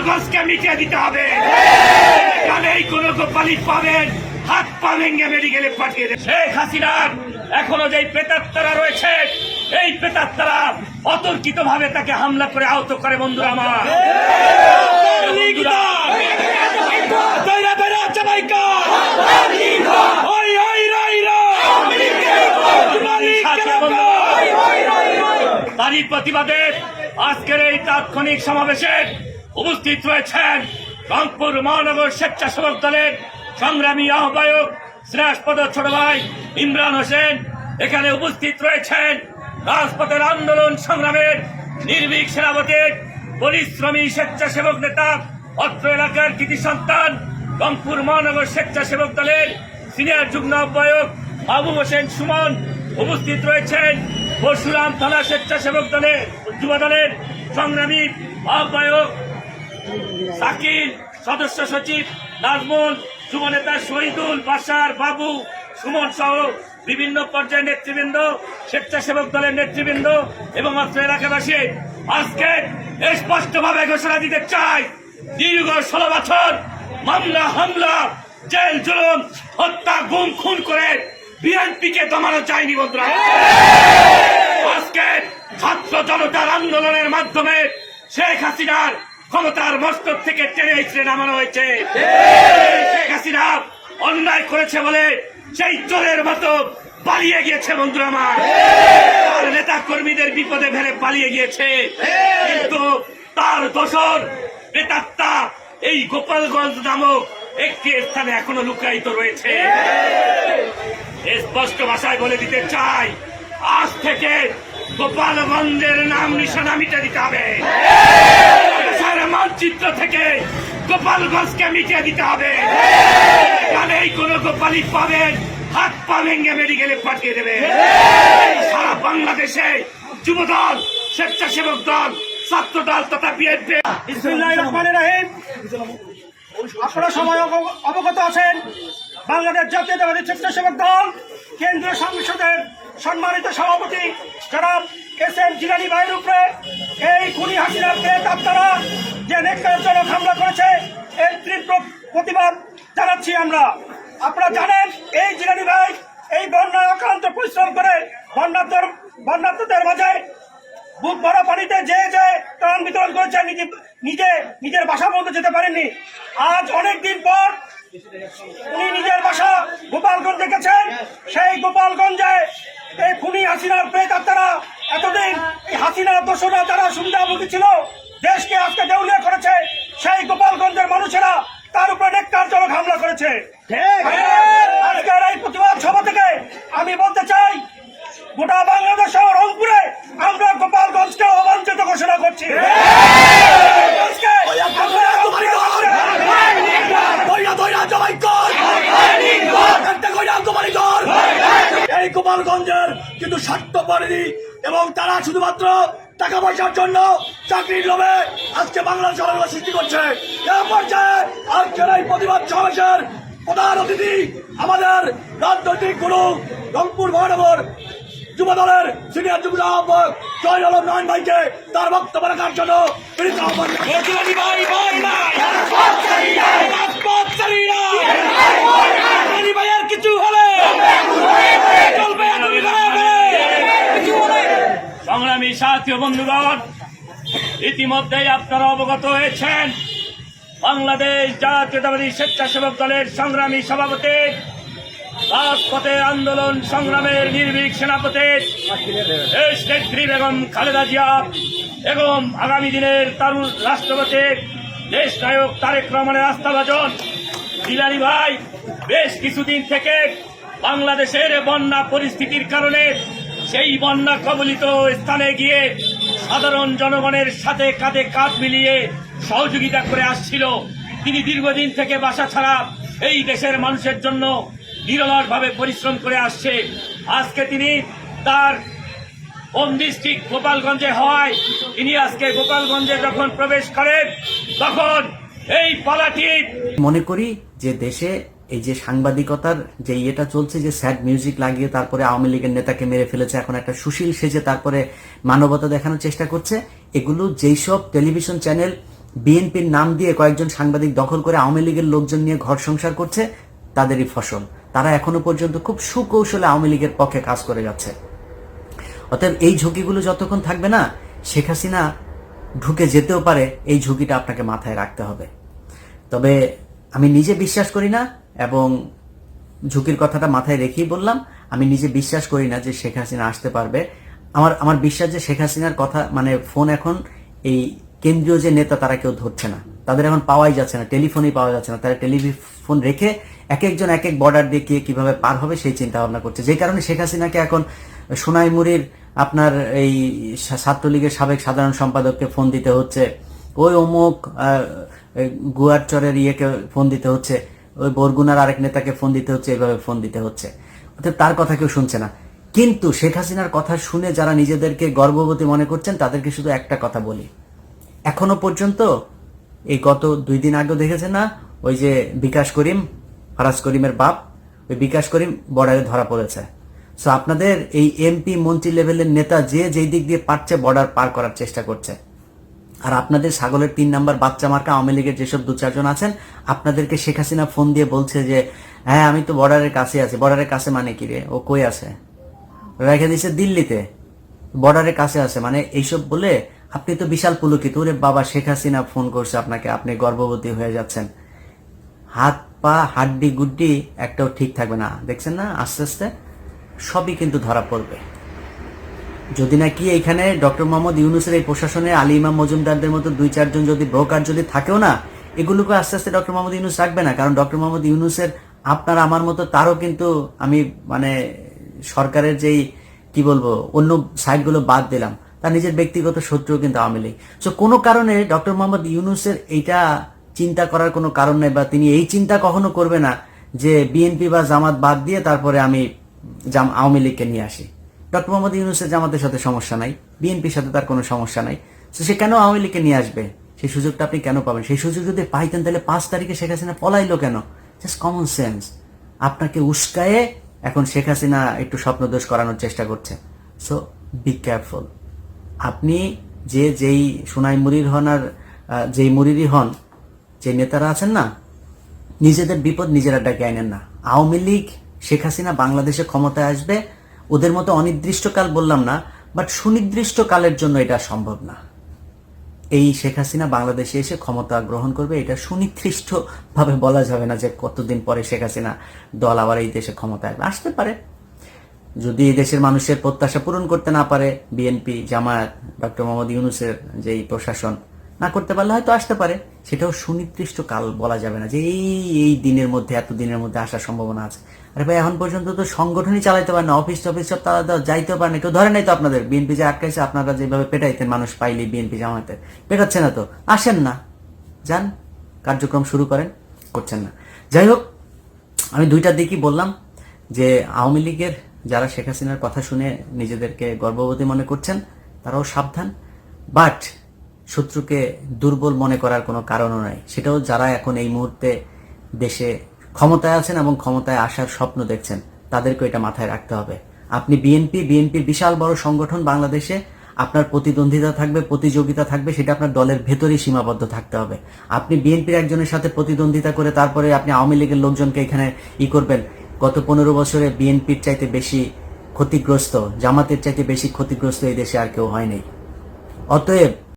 গোপালগঞ্জকে মিটিয়ে দিতে হবে। এখানেই কোন গোপালই পাবেন। হাত পা ভেঙে মেডিকেলে পাঠিয়ে দেবে শেখ হাসিনার এখনও যে প্রেতাত্মারা রয়েছে এই প্রেতাত্মারা অতর্কিত ভাবে তাকে হামলা করে আহত করে বন্ধুরা আমার। তারই প্রতিবাদে আজকের এই তাৎক্ষণিক সমাবেশে উপস্থিত রয়েছেন রংপুর মহানগর স্বেচ্ছাসেবক দলের সংগ্রামী আহ্বায়ক শ্রেষ্ঠপদ ছোট ভাই ইমরান হোসেন। এখানে উপস্থিত রয়েছেন রাজপথের আন্দোলন সংগ্রামের নির্ভীক সেনাপতি পরিশ্রমী স্বেচ্ছাসেবক নেতা, অত্র এলাকার কৃতি সন্তান, রংপুর মহানগর স্বেচ্ছাসেবক দলের সিনিয়র যুগ্ম আহ্বায়ক আবু হোসেন সুমন। উপস্থিত রয়েছেন পরশুরাম থানা স্বেচ্ছাসেবক দলের, যুব দলের সংগ্রামী আহ্বায়ক সাকিল সদস্য সচিব নাজমুল যুব নেতা শহীদুল, বাসার বাবু, সুমন সহ বিভিন্ন পর্যায়ের নেতৃবৃন্দ, স্বেচ্ছাসেবক দলের নেতৃবৃন্দ এবং অত্র এলাকাবাসী, আজকে স্পষ্টভাবে ঘোষণা দিতে চাই, দীর্ঘ ষোলো বছর মামলা, হামলা, জেল, জুলুম, হত্যা, গুম, খুন করে বিএনপিকে দমানো চায়নি বন্ধুরা। আজকে ছাত্র জনতার আন্দোলনের মাধ্যমে শেখ হাসিনার ক্ষমতার মস্তক থেকে টেনে ইচড়ে নামানো হয়েছে। শেখ হাসিনা অন্যায় করেছে বলে সেই চোরের মতো পালিয়ে গিয়েছে বন্ধুরা আমার। তার নেতা কর্মীদের বিপদে ভেড়ে পালিয়ে গিয়েছে। কিন্তু তার দোষর নেতাত্তা এই গোপালগঞ্জ নামক একটি স্থানে এখনও লুকায়িত রয়েছে। স্পষ্ট ভাষায় বলে দিতে চাই আজ থেকে গোপালগঞ্জের নাম নিশানা মিটে দিতে হবে। মানচিত্র থেকে গোপালগঞ্জকে মিটিয়ে দিতে হবে। এখানেই কোন গোপালই পাবেন, হাত পা ভেঙে মেডিকেলে পাঠিয়ে দেবে। সারা বাংলাদেশে যুবদল, স্বেচ্ছাসেবক দল ছাত্র দল তথা বিএনপি। আপনারা অব- অবগত আছেন বাংলাদেশ জাতীয়তাবাদী স্বেচ্ছাসেবক দল, কেন্দ্রীয় সংসদের সম্মানিত সভাপতি জনাব এস এম জিলানি ভাইয়ের উপরে। এই খুনি হাসিনার আপনারা যে নেককারজনক হামলা করেছে এর তীব্র প্রতিবাদ জানাচ্ছি আমরা। আপনারা জানেন, এই জিরানি ভাই এই বন্যা আক্রান্ত পরিশ্রম করে বন্যাত্মর, বন্যাত্মদের মাঝে বুক ভরা পানিতে যে যে ত্রাণ বিতরণ করেছে, নিজে নিজে, নিজের বাসা পর্যন্ত যেতে পারেননি। আজ অনেক দিন পর উনি নিজের বাসা গোপালগঞ্জে গেছেন সেই গোপালগঞ্জে এই খুনি হাসিনার প্রেত আত্মারা এতদিন এই হাসিনার দোষরা যারা সুবিধাভোগী ছিল দেশকে আজকে দেউলিয়া করেছে সেই গোপালগঞ্জের মানুষেরা তার উপরে নেককারজনক হামলা করেছে। আজকের এই প্রতিবাদ সভা থেকে আমি বলতে চাই গোটা বাংলাদেশ ও রংপুরে আমরা গোপালগঞ্জকে অবাঞ্ছিত ঘোষণা করছি। এই গোপালগঞ্জের কিন্তু স্বার্থ পড়েনি এবং তারা শুধুমাত্র টাকা পয়সার জন্য চাকরির লোভে আজকে বাংলার জনগণ সৃষ্টি করছে। এ পর্যায়ে আজকের এই প্রতিবাদ সমাবেশের প্রধান অতিথি আমাদের রাজনৈতিক গুরু রংপুর মহানগর যুব দলের সিনিয়র যুব আহ্বায়ক জয় আলম নয়ন ভাইকে তার বক্তব্য রাখার জন্য কিছু হলে। সংগ্রামী সাথী বন্ধুগণ ইতিমধ্যেই আপনারা অবগত হয়েছেন। বাংলাদেশ জাতীয়তাবাদী স্বেচ্ছাসেবক দলের সংগ্রামী সভাপতি, রাজপথে আন্দোলন সংগ্রামের নির্ভীক সেনাপতি, দেশ নেত্রী বেগম খালেদা জিয়া এবং আগামী দিনের তারুণ রাষ্ট্রপতি, দেশ নায়ক তারেক রহমানের আস্থাভাজন। জিলানি ভাই, বেশ কিছুদিন থেকে বাংলাদেশের বন্যা পরিস্থিতির কারণে সেই বন্যা কবলিত স্থানে গিয়ে সাধারণ জনগণের সাথে কাঁধে কাঁধ মিলিয়ে সহযোগিতা করে আসছিল। তিনি দীর্ঘদিন থেকে বাসা ছাড়া এই দেশের মানুষের জন্য নিরলসভাবে পরিশ্রম করে আসছে। আজকে তিনি তার হোম ডিস্ট্রিক্ট গোপালগঞ্জে হওয়ায় তিনি আজকে গোপালগঞ্জে যখন প্রবেশ করেন, তখন এই পালাটি মনে করি যে দেশে এই যে সাংবাদিকতার যে ইয়েটা চলছে, যে স্যাড মিউজিক লাগিয়ে তারপরে আওয়ামী লীগের নেতাকে মেরে ফেলেছে এখন একটা সুশীল সেজে তারপরে মানবতা দেখানোর চেষ্টা করছে। এগুলো যেই সব টেলিভিশন চ্যানেল বিএনপির নাম দিয়ে কয়েকজন সাংবাদিক দখল করে আওয়ামী লীগের লোকজন নিয়ে ঘর সংসার করছে, তাদেরই ফসল। তারা এখনও পর্যন্ত খুব সুকৌশলে আওয়ামী লীগের পক্ষে কাজ করে যাচ্ছে। অতএব এই ঝুঁকিগুলো যতক্ষণ থাকবে না, শেখ হাসিনা ঢুকে যেতেও পারে, এই ঝুঁকিটা আপনাকে মাথায় রাখতে হবে। তবে আমি নিজে বিশ্বাস করি না এবং ঝুঁকির কথাটা মাথায় রেখেই বললাম, আমি নিজে বিশ্বাস করি না যে শেখ হাসিনা আসতে পারবে। আমার আমার বিশ্বাস যে শেখ হাসিনার কথা মানে ফোন এখন এই কেন্দ্রীয় যে নেতা, তারা কেউ ধরছে না। তাদের এখন পাওয়াই যাচ্ছে না, টেলিফোনই পাওয়া যাচ্ছে না। তারা টেলিফোন রেখে এক একজন এক এক বর্ডার দিয়ে কে কীভাবে পার হবে সেই চিন্তা ভাবনা করছে। যে কারণে শেখ হাসিনাকে এখন সোনাইমুড়ির আপনার এই ছাত্রলীগের সাবেক সাধারণ সম্পাদককে ফোন দিতে হচ্ছে। ওই অমুক গুয়ারচরের ইয়েকে ফোন দিতে হচ্ছে, ওই বরগুনার আরেক নেতাকে ফোন দিতে হচ্ছে, এভাবে ফোন দিতে হচ্ছে। অর্থাৎ তার কথা কেউ শুনছে না। কিন্তু শেখ হাসিনার কথা শুনে যারা নিজেদেরকে গর্ভবতী মনে করছেন, তাদেরকে শুধু একটা কথা বলি। এখনও পর্যন্ত এই গত দুই দিন আগেও দেখেছে না, ওই যে বিকাশ করিম, ফারাজ করিমের বাপ, ওই বিকাশ করিম বর্ডারে ধরা পড়েছে। সো আপনাদের এই এমপি মন্ত্রী লেভেলের নেতা যে যেই দিক দিয়ে পারছে, বর্ডার পার করার চেষ্টা করছে। আর আপনাদের ছাগলের তিন নাম্বার বাচ্চা মার্কা আওয়ামী লীগের যেসব দু চারজন আছেন, আপনাদেরকে শেখ হাসিনা ফোন দিয়ে বলছে যে হ্যাঁ আমি তো বর্ডারের কাছে আছি। বর্ডারের কাছে মানে কি রে? ও কই আছে? রেখে দিছে দিল্লিতে। বর্ডারের কাছে আছে। মানে এইসব বলে আপনি তো বিশাল পুলকিত। ওরে বাবা, শেখ হাসিনা ফোন করছে আপনাকে, আপনি গর্ভবতী হয়ে যাচ্ছেন। হাত, পা, হাড্ডি, গুড্ডি, একটাও ঠিক থাকবে না। দেখছেন না, আস্তে আস্তে সবই কিন্তু ধরা পড়বে। যদি নাকি এখানে ডক্টর মোহাম্মদ ইউনুসের এই প্রশাসনে আলী ইমাম মজুমদারদের মতো দুই চারজন যদি ব্রোকার যদি থাকেও না, এগুলোকে আস্তে আস্তে ডক্টর মোহাম্মদ ইউনুস রাখবে না, কারণ ডক্টর মোহাম্মদ ইউনুসের আপনার আমার মতো তারও কিন্তু আমি মানে সরকারের যেই, কি বলব, অন্য সাইডগুলো বাদ দিলাম। তার নিজের ব্যক্তিগত শত্রু কিন্তু আওয়ামী লীগ। সো কোনো কারণে ডক্টর মোহাম্মদ ইউনুসের এইটা চিন্তা করার কোনো কারণ নেই বা তিনি এই চিন্তা কখনো করবে না যে বিএনপি বা জামাত বাদ দিয়ে তারপরে আমি জাম- আওয়ামী লীগকে নিয়ে আসি। ডক্টর মোহাম্মদ ইউনুসের জামাতের সাথে সমস্যা নাই, বিএনপির সাথে তার কোনো সমস্যা নাই। তো সে কেন আওয়ামী লীগকে নিয়ে আসবে? সেই সুযোগটা আপনি কেন পাবেন? সেই সুযোগ যদি পাইতেন, তাহলে পাঁচ তারিখে শেখ হাসিনা পলাইলো কেন? জাস্ট কমন সেন্স আপনাকে উস্কায়ে এখন শেখ হাসিনা একটু স্বপ্নদোষ করানোর চেষ্টা করছে। সো বি কেয়ারফুল আপনি যে যেই সোনাই মুরির হন আর যেই মুরিরই হন, যে নেতারা আছেন না, নিজেদের বিপদ নিজেরা ডাকে আনেন না। আওয়ামী লীগ, শেখ হাসিনা বাংলাদেশে ক্ষমতায় আসবে ওদের মতো অনির্দিষ্টকাল বললাম না বাট সুনির্দিষ্ট কালের জন্য এটা সম্ভব না। এই শেখ হাসিনা বাংলাদেশে এসে ক্ষমতা গ্রহণ করবে, এটা সুনির্দিষ্ট ভাবে বলা যাবে না যে কতদিন পরে শেখ হাসিনা দল আবার এই দেশে ক্ষমতায় আসতে পারে। যদি এই দেশের মানুষের প্রত্যাশা পূরণ করতে না পারে বিএনপি জামায়াত, ডক্টর মোহাম্মদ ইউনুসের যেই প্রশাসন, না করতে পারলে হয়তো আসতে পারে। সেটাও সুনির্দিষ্ট কাল বলা যাবে না যে এই এই দিনের মধ্যে এত দিনের মধ্যে আসার সম্ভাবনা আছে। আরে ভাই, এখন পর্যন্ত তো সংগঠনই চালাইতে পারে না অফিস টফিস সব তারা তো যাইতেও পারে না। কেউ ধরে নাই তো আপনাদের বিএনপি যে আটকাইছে, আপনারা যেভাবে পেটাইতেন মানুষ পাইলে বিএনপি জামাতে পেটাচ্ছে না তো, আসেন না। যান, কার্যক্রম শুরু করেন, করছেন না। যাই হোক, আমি দুইটা দিকই বললাম যে আওয়ামী লীগের যারা শেখ হাসিনার কথা শুনে নিজেদেরকে গর্ভবতী মনে করছেন, তারাও সাবধান। বাট শত্রুকে দুর্বল মনে করার কোনো কারণও নাই। সেটাও যারা এখন এই মুহূর্তে দেশে ক্ষমতায় আছেন এবং ক্ষমতায় আসার স্বপ্ন দেখছেন। তাদেরকে এটা মাথায় রাখতে হবে। আপনি বিএনপি, বিএনপির বিশাল বড় সংগঠন বাংলাদেশে, আপনার প্রতিদ্বন্দ্বিতা থাকবে, প্রতিযোগিতা থাকবে, সেটা আপনার দলের ভেতরেই সীমাবদ্ধ থাকতে হবে। আপনি বিএনপির একজনের সাথে প্রতিদ্বন্দ্বিতা করে তারপরে আপনি আওয়ামী লীগের লোকজনকে এখানে ই করবেন। গত পনেরো বছরে বিএনপির চাইতে বেশি ক্ষতিগ্রস্ত, জামাতের চাইতে বেশি ক্ষতিগ্রস্ত এই দেশে আর কেউ হয়নি। অতএব